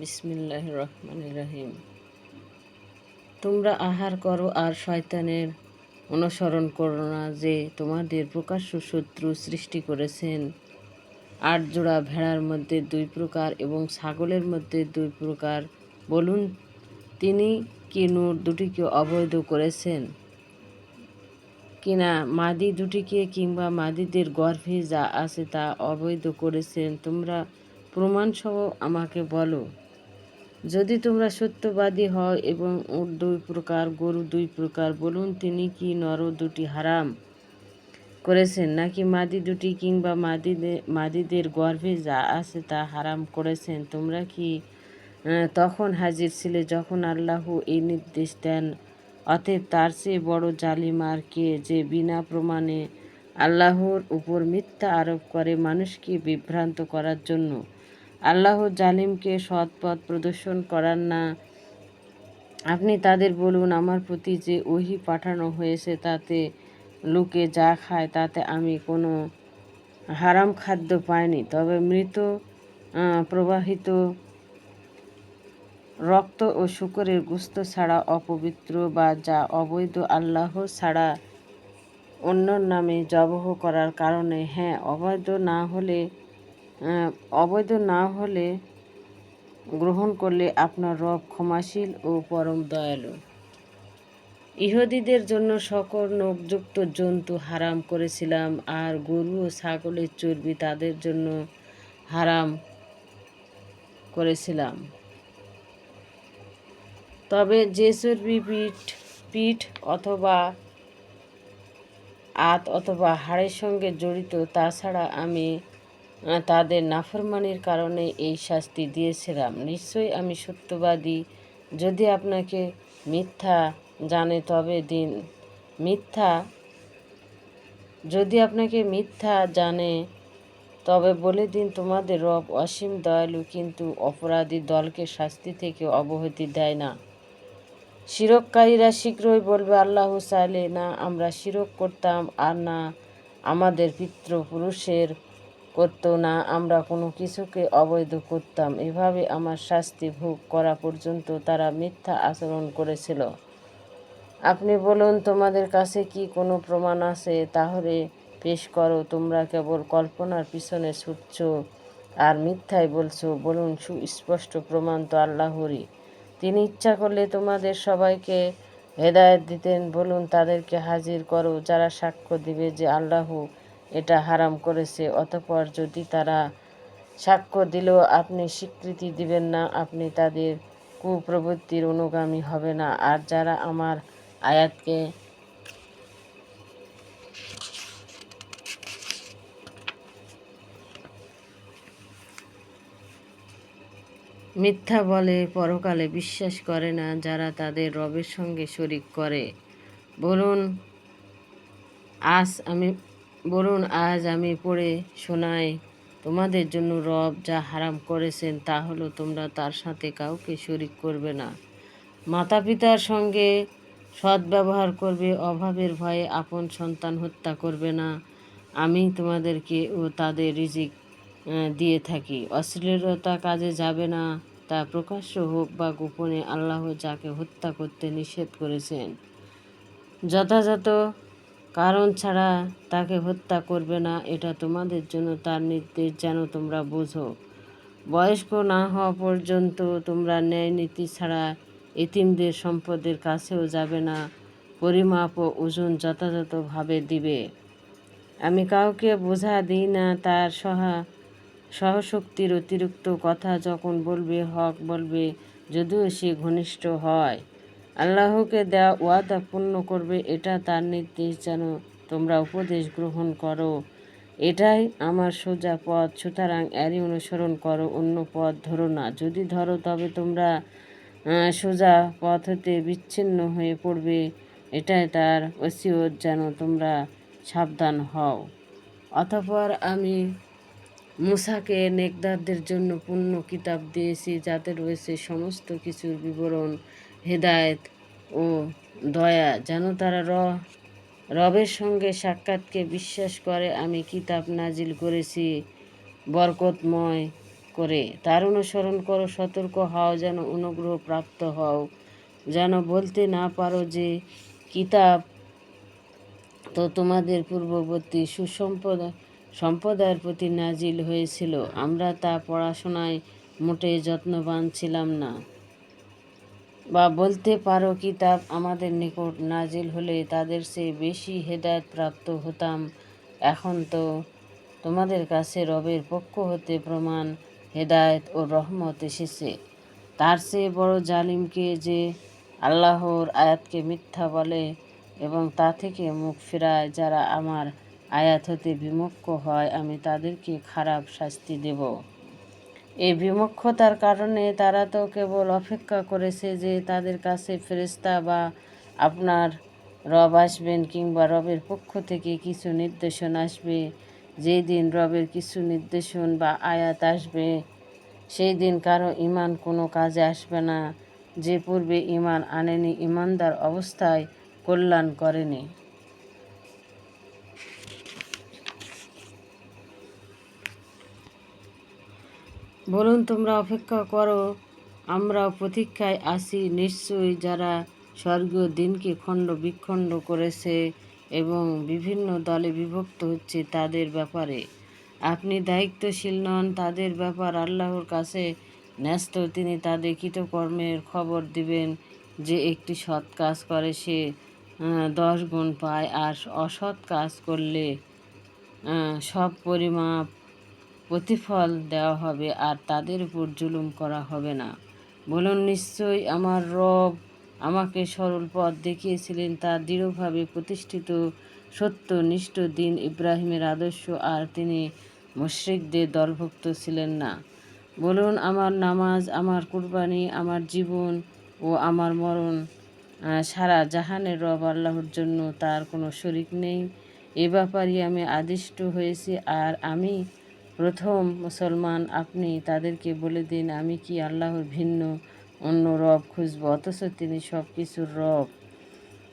বিসমিল্লাহ রহমান রহিম। তোমরা আহার করো আর শয়তানের অনুসরণ করো না যে তোমাদের প্রকাশ্য শত্রু সৃষ্টি করেছেন। আট জোড়া ভেড়ার মধ্যে দুই প্রকার এবং ছাগলের মধ্যে দুই প্রকার। বলুন, তিনি কি নূর দুটিকে অবৈধ করেছেন? কিনা মাদি দুটিকে কিংবা মাদিদের গর্ভে যা আছে তা অবৈধ করেছেন? তোমরা প্রমাণসহ আমাকে বলো। যদি তোমরা সত্যবাদী হও এবং উট দুই প্রকার, গরু দুই প্রকার, বলুন তিনি কি নর দুটি হারাম করেছেন, নাকি মাদি দুটি কিংবা মাদিদের মাদিদের গর্ভে যা আছে তা হারাম করেছেন? তোমরা কি তখন হাজির ছিলে যখন আল্লাহ এই নির্দেশ দেন? অতএব তার চেয়ে বড় জালিমার কে যে বিনা প্রমাণে আল্লাহর উপর মিথ্যা আরোপ করে মানুষকে বিভ্রান্ত করার জন্য? আল্লাহ জালিমকে সৎ পথ প্রদর্শন করার না। আপনি তাদের বলুন, আমার প্রতি যে ওহি পাঠানো হয়েছে তাতে লোকে যা খায় তাতে আমি কোনো হারাম খাদ্য পাইনি। তবে মৃত প্রবাহিত রক্ত ও শুকরের গুস্ত ছাড়া অপবিত্র বা যা অবৈধ আল্লাহ ছাড়া অন্য নামে জবহ করার কারণে হ্যাঁ অবৈধ না হলে অবৈধ না হলে গ্রহণ করলে আপনার রব ক্ষমাশীল ও পরম দয়ালু। ইহুদিদের জন্য সকল নখযুক্ত জন্তু হারাম করেছিলাম, আর গরু ও ছাগলের চর্বি তাদের জন্য হারাম করেছিলাম। তবে যে চর্বি পিঠ পিঠ অথবা আত অথবা হাড়ের সঙ্গে জড়িত, তাছাড়া আমি তাদের নাফরমানির কারণে এই শাস্তি দিয়েছিলাম। নিশ্চয়ই আমি সত্যবাদী। যদি আপনাকে মিথ্যা জানে, তবে দিন। মিথ্যা, যদি আপনাকে মিথ্যা জানে, তবে বলে দিন তোমাদের রব অসীম দয়ালু, কিন্তু অপরাধী দলকে শাস্তি থেকে অবহতি দেয় না। শিরককারীরা শীঘ্রই বলবে, আল্লাহ চাইলে না, আমরা শিরক করতাম আর না আমাদের পিতৃপুরুষের করতো না, আমরা কোনো কিছুকে অবৈধ করতাম। এভাবে আমার শাস্তি ভোগ করা পর্যন্ত তারা মিথ্যা আচরণ করেছিল। আপনি বলুন, তোমাদের কাছে কি কোনো প্রমাণ আছে? তাহলে পেশ করো, তোমরা কেবল কল্পনার পিছনে ছুটছ আর মিথ্যাই বলছো। বলুন, সুস্পষ্ট প্রমাণ তো আল্লাহরই। তিনি ইচ্ছা করলে তোমাদের সবাইকে হেদায়ত দিতেন। বলুন, তাদেরকে হাজির করো, যারা সাক্ষ্য দিবে যে আল্লাহ এটা হারাম করেছে। অতপর যদি তারা সাক্ষ্য দিলেও আপনি স্বীকৃতি দিবেন না, আপনি তাদের কুপ্রবৃত্তির অনুগামী হবে না। আর যারা আমার আয়াতকে মিথ্যা বলে পরকালে বিশ্বাস করে না, যারা তাদের রবের সঙ্গে শরিক করে। বলুন, আজ আমি বলুন, আজ আমি পড়ে শোনাই, তোমাদের জন্য রব যা হারাম করেছেন, তা হলো তোমরা তার সাথে কাউকে শরিক করবে না। মাতা পিতার সঙ্গে সদ্ব্যবহার করবে, অভাবের ভয়ে আপন সন্তান হত্যা করবে না। আমি তোমাদেরকে ও তাদের রিজিক দিয়ে থাকি। অশ্লীলতা কাজে যাবে না, তা প্রকাশ্য হোক বা গোপনে আল্লাহ যাকে হত্যা করতে নিষেধ করেছেন। যথাযথ কারণ ছাড়া তাকে হত্যা করবে না, এটা তোমাদের জন্য তার নির্দেশ যেন তোমরা বোঝো। বয়স্ক না হওয়া পর্যন্ত তোমরা ন্যায় নীতি ছাড়া এতিমদের সম্পদের কাছেও যাবে না, পরিমাপ ও ওজন যথাযথভাবে দিবে। আমি কাউকে বোঝা দিই না, তার সহা সহশক্তির অতিরিক্ত কথা যখন বলবে, হক বলবে, যদিও সে ঘনিষ্ঠ হয়। আল্লাহকে দেওয়া ওয়াদা পূর্ণ করবে, এটা তার নির্দেশ যেন তোমরা উপদেশ গ্রহণ করো। এটাই আমার সোজা পথ। সুতরাং এরই অনুসরণ করো, অন্য পথ ধরো না। যদি ধরো, তবে তোমরা সোজা পথ হতে বিচ্ছিন্ন হয়ে পড়বে। এটাই তার ওসিয়ত, যেন তোমরা সাবধান হও। অতপর আমি মুসাকে নেকদারদের জন্য পূর্ণ কিতাব দিয়েছি, যাতে রয়েছে সমস্ত কিছুর বিবরণ। হেদায়েত ও দয়া যেন তারা র, রবের সঙ্গে সাক্ষাৎকে বিশ্বাস করে, আমি কিতাব নাজিল করেছি, বরকতময় করে। তার অনুসরণ করো, সতর্ক হও, যেন অনুগ্রহ প্রাপ্ত হও। যেন বলতে না পারো যে, কিতাব তো তোমাদের পূর্ববর্তী সুসম্পদ, সম্প্রদায়ের প্রতি নাজিল হয়েছিল। আমরা তা পড়াশোনায় মোটেই যত্নবান ছিলাম না। বা বলতে পারো কিতাব আমাদের নিকট নাজিল হলে তাদের চেয়ে বেশি হেদায়ত প্রাপ্ত হতাম। এখন তো তোমাদের কাছে রবের পক্ষ হতে প্রমাণ, হেদায়ত ও রহমত এসেছে। তার চেয়ে বড় জালিমকে যে আল্লাহর আয়াতকে মিথ্যা বলে এবং তা থেকে মুখ ফেরায় যারা আমার আয়াত হতে বিমুখ হয়, আমি তাদেরকে খারাপ শাস্তি দেব। এই বিমক্ষতার কারণে তারা তো কেবল অপেক্ষা করেছে যে তাদের কাছে ফেরেস্তা বা আপনার রব আসবেন কিংবা রবের পক্ষ থেকে কিছু নির্দেশন আসবে। যেই দিন রবের কিছু নির্দেশন বা আয়াত আসবে সেই দিন কারও ইমান কোনো কাজে আসবে না। যে পূর্বে ইমান আনেনি ইমানদার অবস্থায় কল্যাণ করেনি। বলুন তোমরা অপেক্ষা করো, আমরা প্রতীক্ষায় আসি। নিশ্চয়ই যারা স্বর্গীয় দিনকে খণ্ড বিখণ্ড করেছে এবং বিভিন্ন দলে বিভক্ত হচ্ছে তাদের ব্যাপারে। আপনি দায়িত্বশীল নন, তাদের ব্যাপার আল্লাহর কাছে ন্যস্ত। তিনি তাদের কৃতকর্মের খবর দিবেন যে একটি সৎ কাজ করে, সে দশ গুণ পায়। আর অসৎ কাজ করলে সব পরিমাপ প্রতিফল দেওয়া হবে আর তাদের উপর জুলুম করা হবে না। বলুন, নিশ্চয়ই আমার রব আমাকে সরল পথ দেখিয়েছিলেন। তা দৃঢ়ভাবে প্রতিষ্ঠিত সত্য নিষ্ঠ দিন ইব্রাহিমের আদর্শ আর তিনি মুশ্রিকদের দলভুক্ত ছিলেন না। বলুন, আমার নামাজ, আমার কুরবানি, আমার জীবন ও আমার মরণ সারা জাহানের রব আল্লাহর জন্য তার কোনো শরিক নেই। এ ব্যাপারে আমি আদিষ্ট হয়েছি আর আমি প্রথম মুসলমান, আপনি তাদেরকে বলে দিন, আমি কি আল্লাহর ভিন্ন, অন্য রব খুঁজব? অথচ তিনি সব কিছুর রব।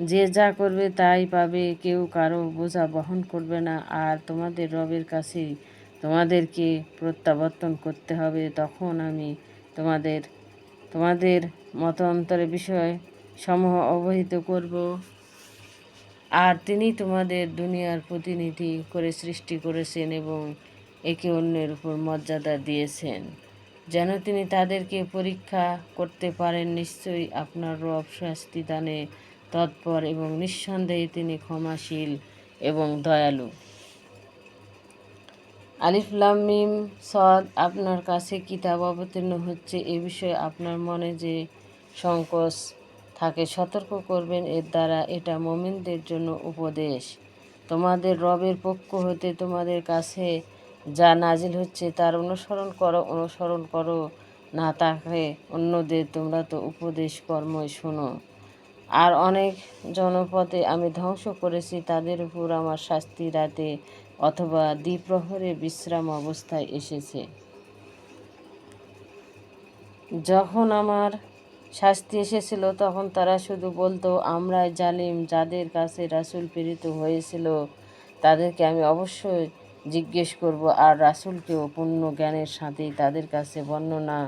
যে যা করবে তাই পাবে, কেউ কারও বোঝা বহন করবে না। আর তোমাদের রবের কাছেই তোমাদেরকে প্রত্যাবর্তন করতে হবে। তখন আমি তোমাদের তোমাদের মতান্তরের বিষয় সমূহ অবহিত করব। আর তিনি তোমাদের দুনিয়ার প্রতিনিধি করে সৃষ্টি করেছেন এবং একে অন্যের উপর মর্যাদা দিয়েছেন। যেন তিনি তাদেরকে পরীক্ষা করতে পারেন, নিশ্চয়ই আপনার রব শাস্তি দানে তৎপর এবং নিঃসন্দেহে তিনি ক্ষমাশীল এবং দয়ালু। আলিফলাম মিম সদ, আপনার কাছে কিতাব অবতীর্ণ হচ্ছে। এ বিষয়ে আপনার মনে যে সংকোচ থাকে, সতর্ক করবেন। এর দ্বারা এটা মমিনদের জন্য উপদেশ। তোমাদের রবের পক্ষ হতে তোমাদের কাছে যা নাজিল হচ্ছে তার অনুসরণ করো অনুসরণ করো না তাকে অন্যদের তোমরা তো উপদেশ কর্মই শোনো। আর অনেক জনপদে আমি ধ্বংস করেছি, তাদের উপর আমার শাস্তি রাতে অথবা দ্বিপ্রহরে বিশ্রাম অবস্থায় এসেছে। যখন আমার শাস্তি এসেছিল, তখন তারা শুধু বলতো, আমরাই জালিম, যাদের কাছে রাসুল প্রেরিত হয়েছিল, তাদেরকে আমি অবশ্যই জিজ্ঞেস করব, আর রাসুলকেও পূর্ণ জ্ঞানের সাথেই তাদের কাছে বর্ণনা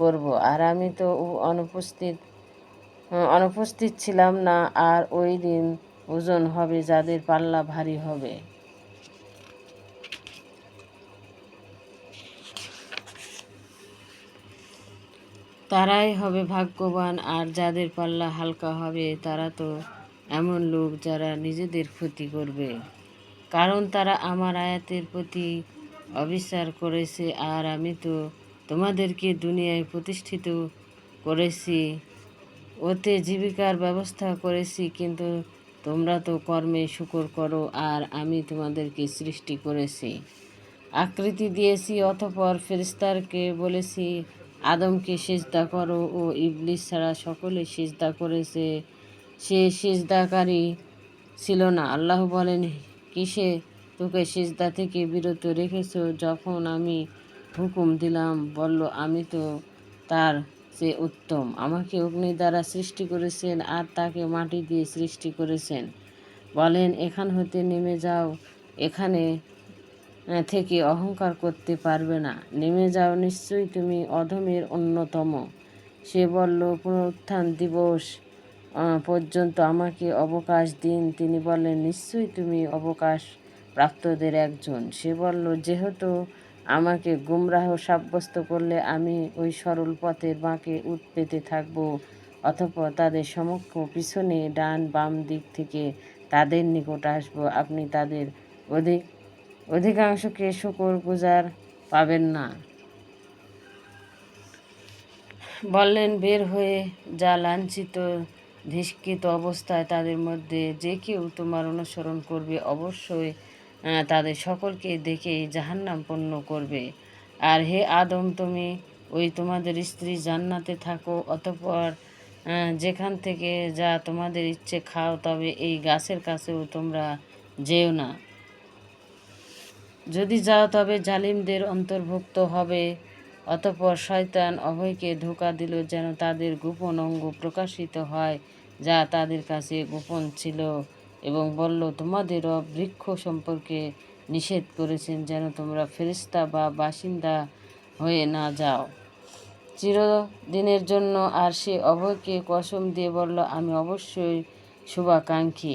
করব? আর আমি তো অনুপস্থিত অনুপস্থিত ছিলাম না, আর ওই দিন ওজন হবে যাদের পাল্লা ভারী হবে। তারাই হবে ভাগ্যবান, আর যাদের পাল্লা হালকা হবে, তারা তো এমন লোক যারা নিজেদের ক্ষতি করবে। কারণ তারা আমার আয়াতের প্রতি অবিচার করেছে আর আমি তো তোমাদেরকে দুনিয়ায় প্রতিষ্ঠিত করেছি, ওতে জীবিকার ব্যবস্থা করেছি, কিন্তু তোমরা তো কর্মে শুকর করো আর আমি তোমাদেরকে সৃষ্টি করেছি। আকৃতি দিয়েছি অতপর ফেরিস্তারকে বলেছি, আদমকে সেজদা করো ও ইবলিশ ছাড়া সকলে সেজদা করেছে, সে সেজদাকারী ছিল না। আল্লাহ বলেন কিসে তোকে সিজদা থেকে বিরত রেখেছ যখন আমি হুকুম দিলাম? বলল, আমি তো তার সে উত্তম। আমাকে অগ্নি দ্বারা সৃষ্টি করেছেন আর তাকে মাটি দিয়ে সৃষ্টি করেছেন। বলেন, এখান হতে নেমে যাও। এখানে থেকে অহংকার করতে পারবে না। নেমে যাও, নিশ্চয়ই তুমি অধমের অন্যতম। সে বলল, পুনরুত্থান দিবস পর্যন্ত আমাকে অবকাশ দিন। তিনি বললেন, নিশ্চয়ই তুমি অবকাশ প্রাপ্তদের একজন। সে বলল, যেহেতু আমাকে গুমরাহ সাব্যস্ত করলে আমি ওই সরল পথের বাঁকে উঠ পেতে থাকব অথবা তাদের সমক্ষ পিছনে ডান বাম দিক থেকে তাদের নিকট আসব। আপনি তাদের অধিক, অধিকাংশকে শুকর গুজার পাবেন না। বললেন, বের হয়ে যা লাঞ্ছিত ধিষ্কৃত অবস্থায় তাদের মধ্যে যে কেউ তোমার অনুসরণ করবে, অবশ্যই তাদের সকলকে দেখেই জাহান্নামপন্ন করবে। আর হে আদম, তুমি ওই তোমাদের স্ত্রী জান্নাতে থাকো, অতপর যেখান থেকে যা তোমাদের ইচ্ছে খাও, তবে এই গাছের কাছেও তোমরা যেও না। যদি যাও, তবে জালিমদের অন্তর্ভুক্ত হবে। অতঃপর শয়তান অভয়কে ধোকা দিল যেন তাদের গোপন অঙ্গ প্রকাশিত হয়, যা তাদের কাছে গোপন ছিল এবং বলল, তোমাদের বৃক্ষ সম্পর্কে নিষেধ করেছেন যেন তোমরা ফেরিস্তা বা বাসিন্দা হয়ে না যাও। চিরদিনের জন্য আর সে অভয়কে কসম দিয়ে বলল, আমি অবশ্যই শুভাকাঙ্ক্ষী।